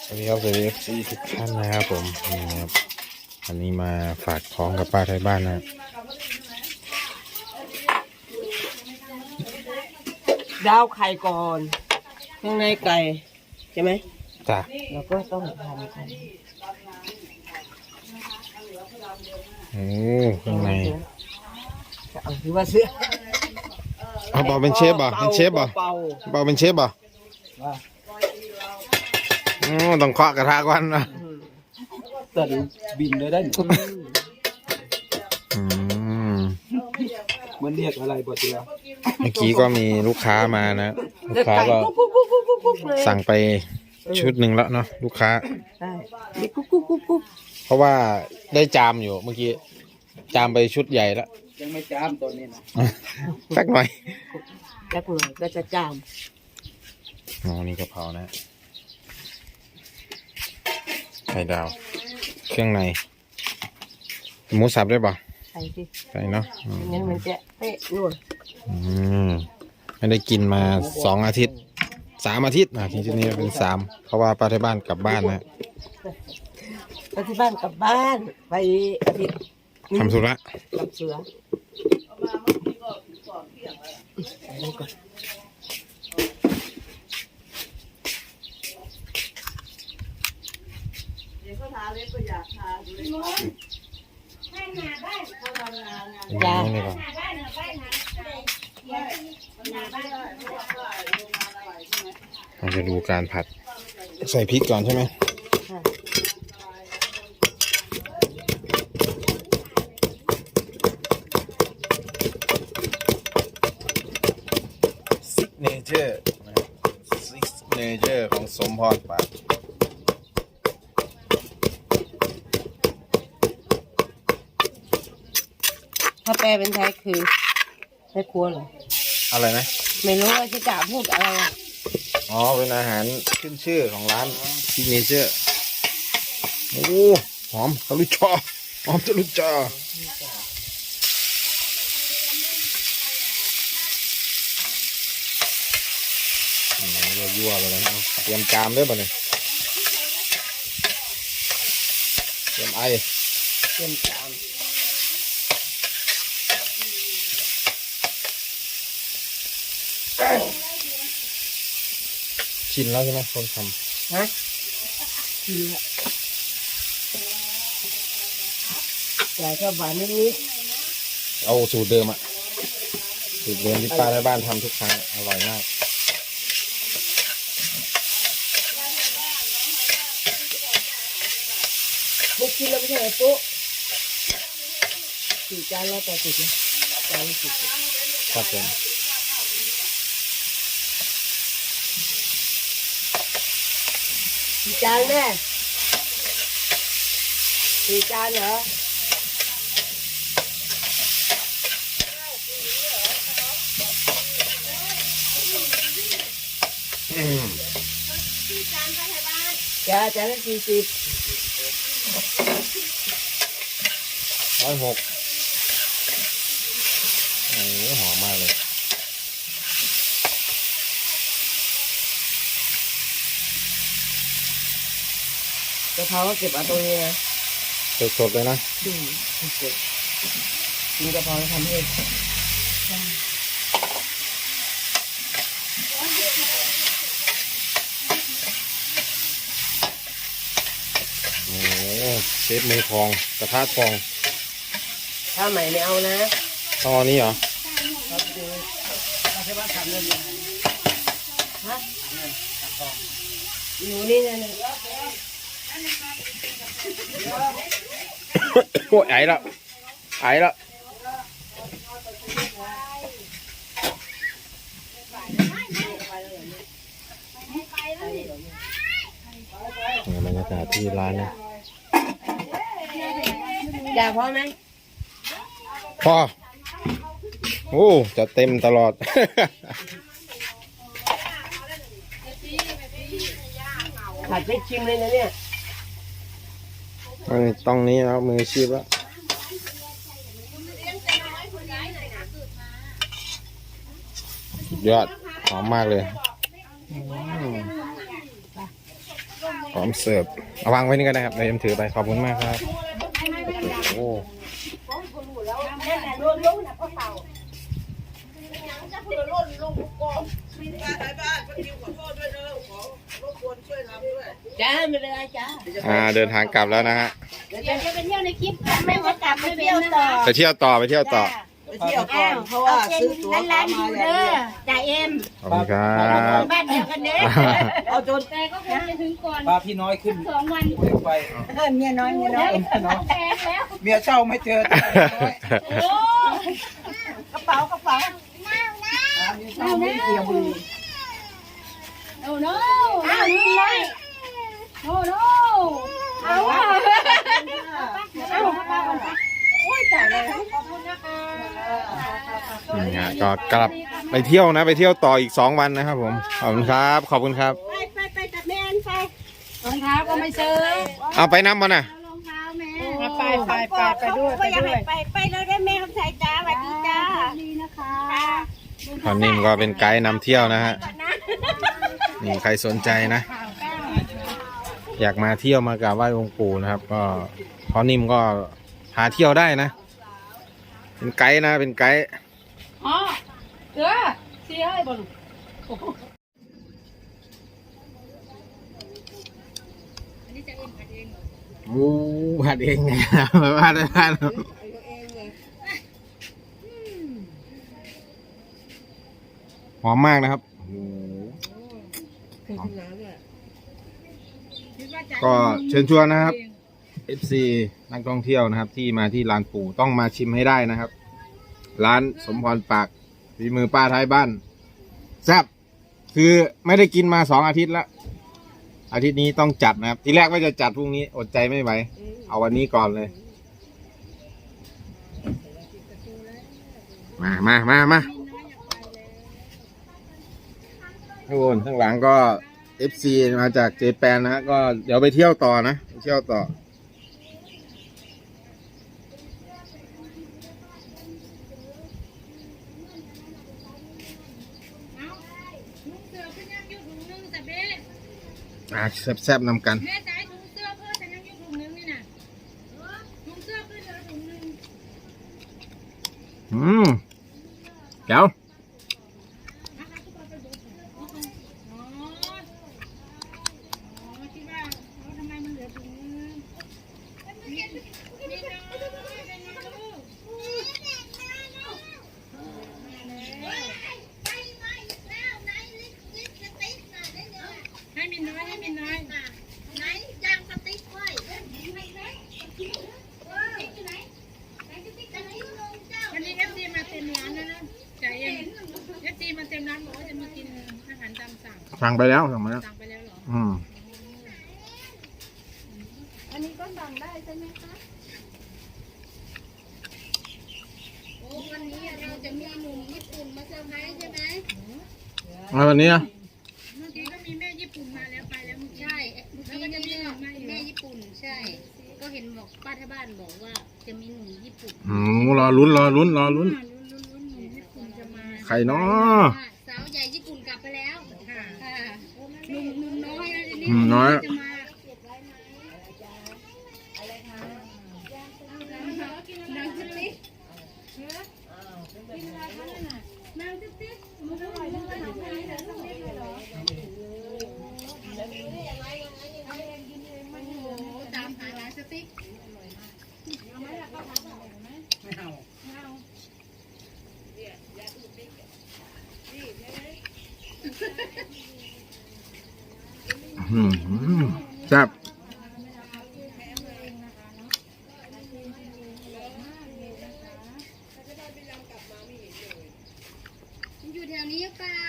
สวัสดีครับสวัสดีครับทุกท่านนะครับผมนี่นะครับอันนี้มาฝากของกับป้าไทยบ้านนะดาวไข่ก่อน ข้างในไก่ใช่ไหมจ้ะแล้วก็ต้องทำกันโอ้ข้างในจะเอาที่ว่าเสื้อเอาบอกเป็นเชฟบ่เป็นเชฟบ่เป่าบอกเป็นเชฟบ่ว่าอ๋อ ต้องเคาะกระทะก่อนนะตัดบินเลยได้อืมมันเรียกอะไรบ่เตียเมื่อกี้ก็มีลูกค้ามานะลูกค้าก็กุ๊กกุ๊กกุ๊กกุ๊กกุ๊กเลยสั่งไปชุดหนึ่งแล้วเนาะลูกค้าได้นี่กุ๊กกุ๊กกุ๊กกุ๊กเพราะว่าได้จามอยู่เมื่อกี้ จามไปชุดใหญ่แล้วยังไม่จามตัวนี้นะสักหน่อย แล้หน่อยก็จะจาม อ๋อนี่กะเพรานะ ไข่ดาว เครื่องใน หมูสับได้ป่ะใส่สิใส่เนาะอืมงั้นมันจะเป๊ะนู่นอืมไม่ได้กินมาสองอาทิตย์สามอาทิตย์อะทีนี้เป็นสามเพราะว่าป้าที่บ้านกลับบ้านนะไปที่บ้านกลับบ้านไปอาทิตย์ทำธุระกับเสือใส่ลงก่อน จ้า นี่ก่อนเราจะดูการผัด ใส่พริกก่อนใช่ไหมค่ะซิกเนเจอร์ซิกเนเจอร์ของสมพรปากาแปลเป็นไทยคือแม่ครัวเหรออะไรนะไม่รู้ว่าจะจ่าพูดอะไรอะอ๋อเป็นอาหารขึ้นชื่อของร้านซิกเนเจอร์โอ้หอมทะลุจอหอมทะลุจออืมยั่วๆไปเลยเอาเตรียมจามด้วยป่ะเนี่ยเตรียมไอเตรียมจาน ชินแล้วใช่ไหมคนทำฮะกินละยายก็หวานนิดำเอาสูตรเดิมอะสูตรเดิมที่ป้าในบ้านทำทุกครั้งอร่อยมากๆมุกกินแล้วไม่ใช่ไหมปุ๊สี่จานแล้วแต่สิบนะจานละสิบครับผม สี่จานแม่สี่จานเหรอ อืม จ้าจานละสี่สิบ ร้อยหกโอ้โหหอมมากเลย กะเพราก็เก็บเอาตรงนี้นะสดๆเลยนะอืมเก็บกินกะเพราทำให้โอ้โหเชฟมือทองกระทะทองถ้าใหม่ไม่เอานะต้องเอานี้เหรอครับดูถ้าใช่ว่าทำเลยฮะอยู่นี่นะเนี่ย โอ้ยไอ้ละไอ้ละนี่บรรยากาศที่ร้านนะจ่าพอไหมพ่อโอ้จะเต็มตลอด ผัดไปชิมเลยนะเนี่ย เออต้องนี้แล้วมืออาชีพแล้วสุดยอดหอมมากเลยอืมพร้อมเสิร์ฟเอาวางไว้นี่ก็ได้ครับเดี๋ยวเอ็มถือไปขอบคุณมากครับโอ้ จ้าไม่เป็นไรจ้าอ่าเดินทางกลับแล้วนะฮะเดี๋ยวจะไปเที่ยวในคลิปไม่ว่ากลับไปเที่ยวต่อไปเที่ยวต่อไปเที่ยวต่อไปเที่ยวก่อนเพราะว่าซื้อตั๋วร้านร้านอยู่เด้อจ่าเอ็มขอบคุณครับบ้านเดียวกันเด้อเอาจนแต่ก็คงจะถึงก่อนพาพี่น้อยขึ้นสองวันเร็วไปเมียน้อยเมียน้อยแพงแล้วเมียเช่าไม่เจอแต่น้อยโอ้กระเป๋ากระเป๋าเมียเช่าไม่เกี่ยวมือโอ้โน้อ้าวนี่เลยโอ้โน้เอาเอา โอ้ยตายแล้วขอบคุณนะคะนี่ฮะก็กลับไปเที่ยวนะ ไปเที่ยวต่ออีกสองวันนะครับผม ขอบคุณครับ ขอบคุณครับ ไปไปไปกับแม่นไปรองเท้าก็ไม่ซื้อเอาไปน้ำมันน่ะรองเท้าแม่ไปไปไปไปด้วยไปด้วยไปไปเลยได้แม่คำใส่จ้าสวัสดีจ้าดีนะคะตอนนี้มันก็เป็นไกด์นำเที่ยวนะฮะ นี่ใครสนใจนะ อยากมาเที่ยวมากราบไหว้องค์ปู่นะครับ ก็พอนิ่มก็พาเที่ยวได้นะ เป็นไกด์นะเป็นไกด์อ๋อเสือเสียให้บ่ลูกโอ้ผัดเองไงผัดได้ผัดหอมมากนะครับโอ้โห ก็เชิญชวนนะครับ FC นักท่องเที่ยวนะครับ ที่มาที่ลานปู่ต้องมาชิมให้ได้นะครับ ร้านสมพรปากฝีมือป้าท้ายบ้านแซ่บคือไม่ได้กินมาสองอาทิตย์ล้วอาทิตย์นี้ต้องจัดนะครับ ทีแรกว่าจะจัดพรุ่งนี้อดใจไม่ไหวเอาวันนี้ก่อนเลย มามามามา ทุกคนข้างหลังก็ FC มาจากเจแปนนะฮะก็เดี๋ยวไปเที่ยวต่อนะไปเที่ยวต่อลุงเสือขึ้นยังอยู่ถุงนึงแต่เบ้อ่าแซ่บๆนำกัน แม่จ่ายถุงเสื้อเพื่อแต่ยังอยู่ถุงนึงนี่น่ะถุงเสื้อเพื่อเหลือถุงนึงอืมแก้ว นะคะทุกคนไปดูอ๋ออ๋อคิดว่าเขาทำไมมันเหลือถุงนึงนี่น้อยเป็นไงลูก ให้มินน้อยให้มินน้อยไหนยางสติ๊กไว้ไหนไหนไหนไหนเจ้าวันนี้เอฟซีมาเต็มร้านแล้วนะจ่ายเองเอฟซีมาเต็มร้านบอกว่าจะมากินอาหารตามสั่งสั่งไปแล้วสั่งไปแล้วสั่งไปแล้วเหรออืม อันนี้ก็สั่งได้ใช่ไหมคะ โอ้วันนี้เราจะมีหนุ่มญี่ปุ่นมาเซอร์ไพรส์ใช่ไหม แล้ววันนี้อะเมื่อกี้ก็มีแม่ญี่ปุ่นมาแล้วไปแล้วเมื่อกี้ใช่แล้วก็จะมีแม่ญี่ปุ่นใช่ ก็เห็นบอกป้าที่บ้านบอกว่าจะมีหนุ่มญี่ปุ่นอืมรอลุ้นรอลุ้นรอลุ้นลุ้นลุ้นลุ้นหนูญี่ปุ่นจะมาใครเนาะสาวใหญ่ญี่ปุ่นกลับไปแล้วค่ะค่ะหนุ่มหนุ่มน้อยแล้วทีนี้อืมน้อย จะมา นางสติ๊ก นางติ๊กติ๊กมันอร่อยเลยทำให้เหลือสักนิดเลยเหรอ โอ้โหตามหาร้านสติ๊ก ไม่เอา อืม แซ่บมันอยู่แถวนี้หรือเปล่า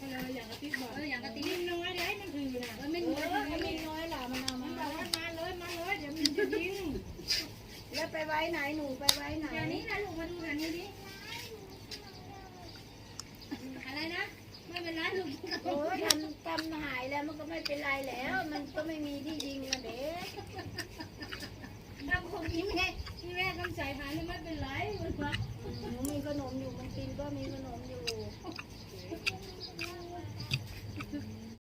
เอออย่างกะติ๊กบอกเอออย่างกะติ๊นิกดน้อยเดี๋ยวให้มันถือนะเออไม่น้อยนิดน้อยล่ะมันเอามาบอกว่ามาเลยมาเลยเดี๋ยวมันจะยิงแล้วไปไว้ไหนหนูไปไว้ไหนแถวนี้นะลูกมาดูแถวนี้ดิอะไรนะไม่เป็นไรลูก โอ้ยทำกรรมหายแล้ว มันก็ไม่เป็นไรแล้ว มันก็ไม่มีที่ยิงมาเด็กทำของนี้แม่แม่ต้องใส่หาไม่เป็นไรมันวะหนูมีขนมอยู่มันกินก็มีขนมอยู่